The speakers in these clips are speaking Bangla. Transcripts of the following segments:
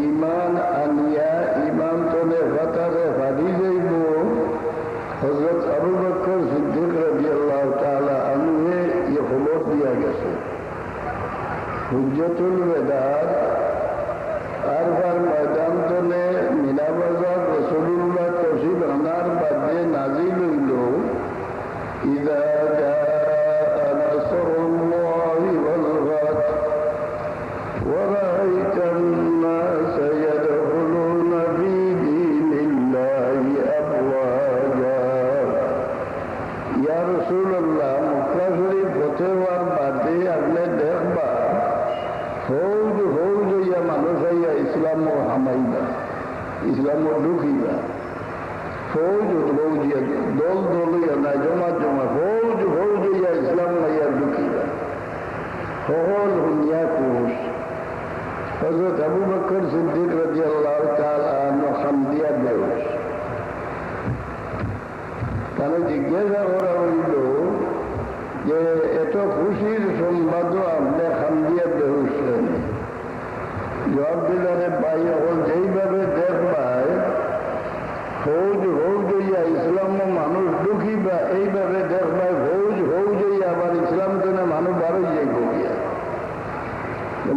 ইমান আনিয়া ইমান তলে হতারে ভাবি যাইব হজরত আবু বকর সিদ্দিক রাজি আল্লাহ তালা আনুয়ে ইয়ে খবর দিয়া গেছে হুজ্জতুল বেদাত আরবার ময়দান ফৌজ ফৌজ ইয়া দল দল ইয়া না জমা জমা ফৌজ ফৌজ ইয়া ইসলাম হইয়া ঢুকিবা সকল হুনিয়া কোষ হজরত আবু বকর সিদ্দিক রাজি আল্লাহ তালা খামদিয়া বেউস তাহলে জিজ্ঞাসা করা হইল যে এত খুশির সংবাদ আপনি খামদিয়া বেহুসলেন জবাব দিলারে পাই হল যেইভাবে দেখবায় ফৌজ ফৌজ ইয়া ইসলাম মানুষ দুঃখী বা এইভাবে দেখবায় ফৌজ ফৌজ ইয়া আবার ইসলাম কেন মানুষ বারো যাইব গিয়া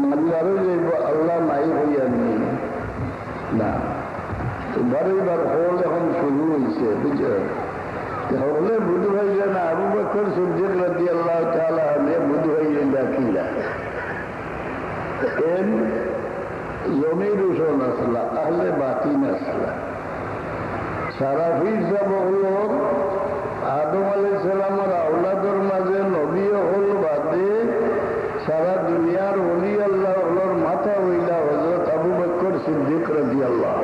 মানুষ আরও যাইব আল্লাহ নাই হইয়া নেই। না। তো বারোইবার হল এখন শুরু হয়েছে বুঝছ? হলে বুধ ভাইয়া না, আবু বকর সূর্যের রাজি আল্লাহ তালা আমি বুধ ভাইয়া ডাকিলা এন জমির উসন আসলা, আহলে বাতিন আসলা। সারা ফিরসা বহল আদম আলাই সালামের আউলাদের মাঝে নবী হল বাদে সারা দুনিয়ার অলি আল্লাহ হলর মাথা হইলা হজরত আবু বকর সিদ্দিক রাজি আল্লাহ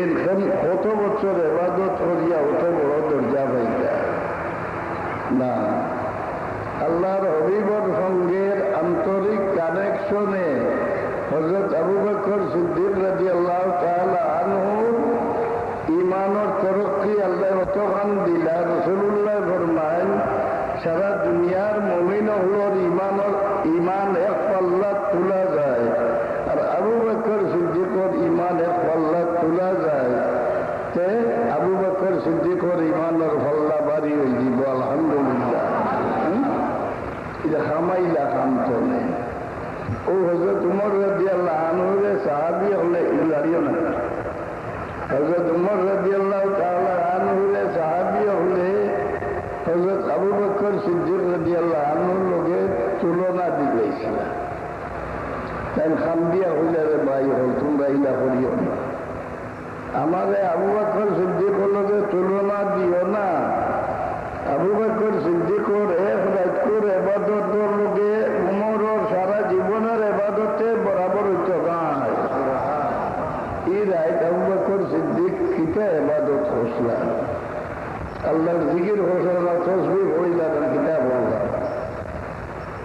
এরকম কত বছর এবাদত করিয়া অত বড় দরজা পাইতা না, আল্লাহর হবিবর সঙ্গের আন্তরিক কানেকশনে হজরত আবু বকর সিদ্দিক রাজি আল্লাহ তাহলে আনহুর করিও না। আমাদের আবু বকর সিদ্দিক লোকে তুলনা দিও না। আবু বকর সিদ্দিকর এক রাজ্যর এবাদতর লোকে উমরর সারা জীবনের এবাদতে বরাবর গায় এই রায় আবু বকর সিদ্দিক কিতা এবাদত হসলা আল্লাহর জিকির হসলা তসবি হইলা কিতাব হইলা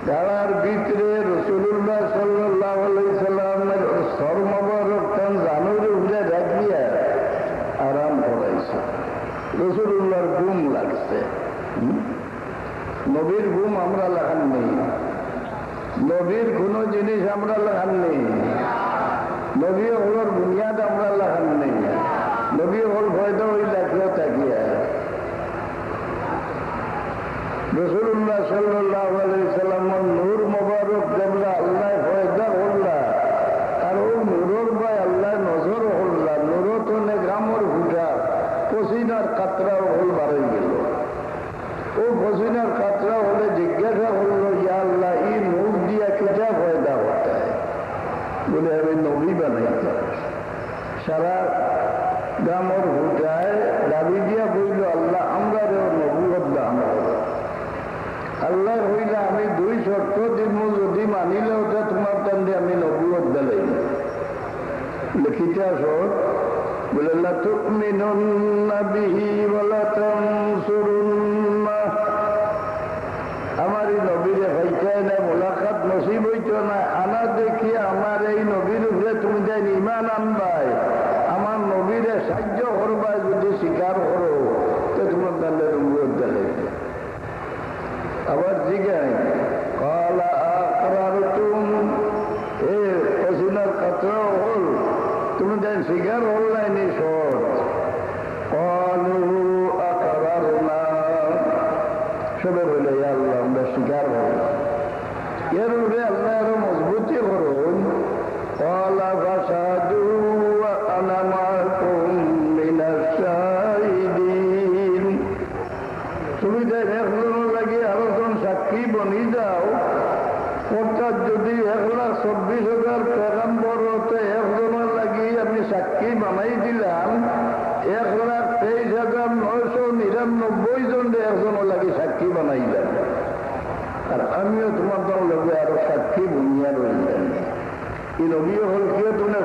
যারার ভিতরে রসুল্লাহ সাল্লাহ সাল্লামের সর্মবরক তান জানুরে উঠে রাখিয়া আরাম করাইছে। রসুল্লাহর গুম লাগছে। নবীর গুম আমরা লাগান নেই। নবীর কোন জিনিস আমরা লাগান নেই। নবী হলোর বুনিয়াদ আমরা লাগান নেই। নবী হল ভয়টা ওই লাগল রসুল্লাহ সাল্লাহ সাল্লামর নূর মোবারক যেগুলা আল্লাহ ফয়দা করলা আর ও নূরর ভাই আল্লাহ নজর হল্লা নূরত অনেক গ্রামর ভুটা পসিনার কাতরা হল বাড়াই গেল ও পসিনার কাতরা হলে জিজ্ঞাসা করল ইয়া আল্লাহ ই নূর দিয়া কিটা ফয়দা হতে বলে আমি নবী বানাইতে সারা গ্রামর ভুটায় দাবি দিয়া বলল আল্লাহ আমরা নবুয়ত দান আল্লাহ হইলে আমি শর্ত যদি মানিলে ওটা তোমার কান্দে আমি নবুয়ত দিলাই লিখিতে আসো বলে আমার এই নবীরে হইতাই না মোলাকাত নসিব হইত না আনা দেখি আমার এই নবীর উপরে তুমি দেন ইমান আনবাই। আমার নবীরে সাহায্য করবাই যদি স্বীকার করো তো তোমার তাহলে নবুয়ত দিলাই আবার জিজ্ঞাই قال পেগাম্বর একজনের লাগি আমি সাক্ষী বানাই দিলাম। এক লাখ তেইশ হাজার নয়শো নিরানব্বই জন একজনের লাগি সাক্ষী বানাইলাম আর আমিও তোমার দল লগে আরও সাক্ষী বুনিয়া রইলাম। এই নবীও হল কেউ তুমি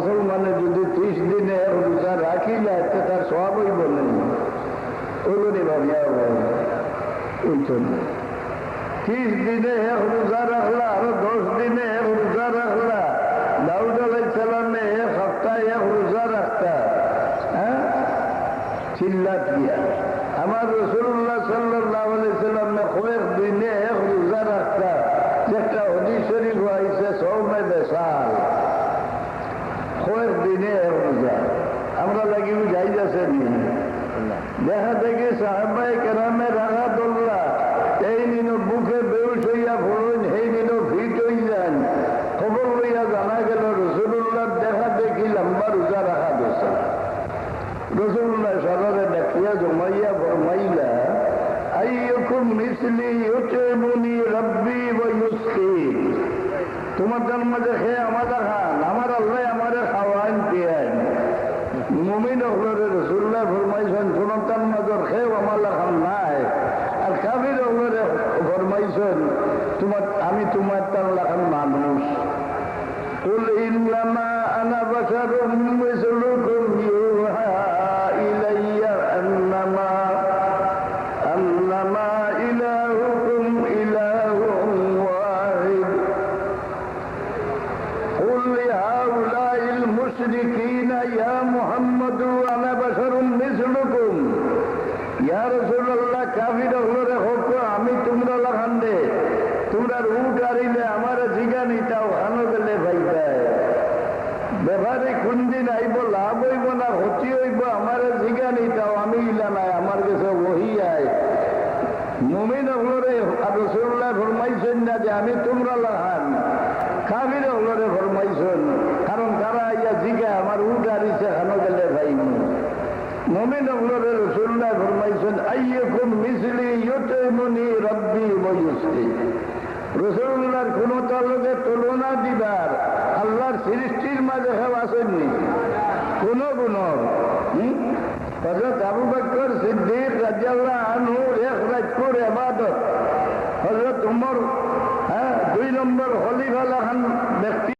মুসলমানে যদি ত্রিশ দিনে রোজা রাখিলে এতে তার সব হইব নেই ওগুলি ভাবিয়া ওইটন ত্রিশ দিনে রোজা রাখলা, আরও দশ দিনে রোজা রাখলা। দাউদ আলাইসালামে সপ্তাহে রোজা রাখতা। হ্যাঁ? চিল্লাত গিয়া। আমার রসুল্লাহ সাল্লাহ সাল্লামে কয়েক দিনে এক রোজা রাখতা যেটা হদিস শরীফ হয়েছে সৌমে বেসাল কয়েক দিনে এক রোজা আমরা লাগি যাই যাচ্ছে দেখা দেখি সাহাবাই কেরামে রাখা দোল্লা এই নিন বুকে বেউস হইয়া ফলন সেই নিন ফিট হই যান খবর লইয়া জানা গেল রসুল্লাহ দেখা দেখি লম্বা রোজা রাখা দোষা রসুল্লাহ সদরে দেখিয়া জমাইয়া ফরমাইলা, আইয়কুম মিসলি ইউতিবুনি রব্বি ওয়া তোমার জন্ম দেখে আমাদের খান আমার আল্লাহ আমারে খাওয়ান পিয়ান মুমিন হলরে রসুল্লাহ ফরমাইছেন তোমার নজর খেয়েও আমার লাখান তোমরা রুট আরিলে আমার জিগা নিতাও হানো গেলে ভাইবাই ব্যাপারে কোন দিন আইব, লাভ হইব না, ক্ষতি হইব, আমার জিগা নিতাও আমি ইলা নাই, আমার কাছে ওহি আয়। মুমিন হলরে রসুল্লাহ ফরমাইছেন না যে আমি তোমরা লাগান কাবির হলরে ফরমাইছেন, কারণ তারা ইয়া জিগা, আমার উঠ আরিছে, হানো গেলে ভাই মমিন হলরে রসুল্লাহ ফরমাইছেন, আইয়কুম মিসলি ইউতিমুনি রব্বি ওয়া ইউসকি। রসুল্লাহর কোন তলকে তুলনা দিবার আল্লাহর সৃষ্টির মাঝে হেউ আসেননি। কোন গুণ হজরত আবু বকর সিদ্দিক রাজিয়াল্লাহ আনহু এক রাজপুর এবাদত হজরত উমর হ্যাঁ দুই নম্বর হলিফালা খান ব্যক্তি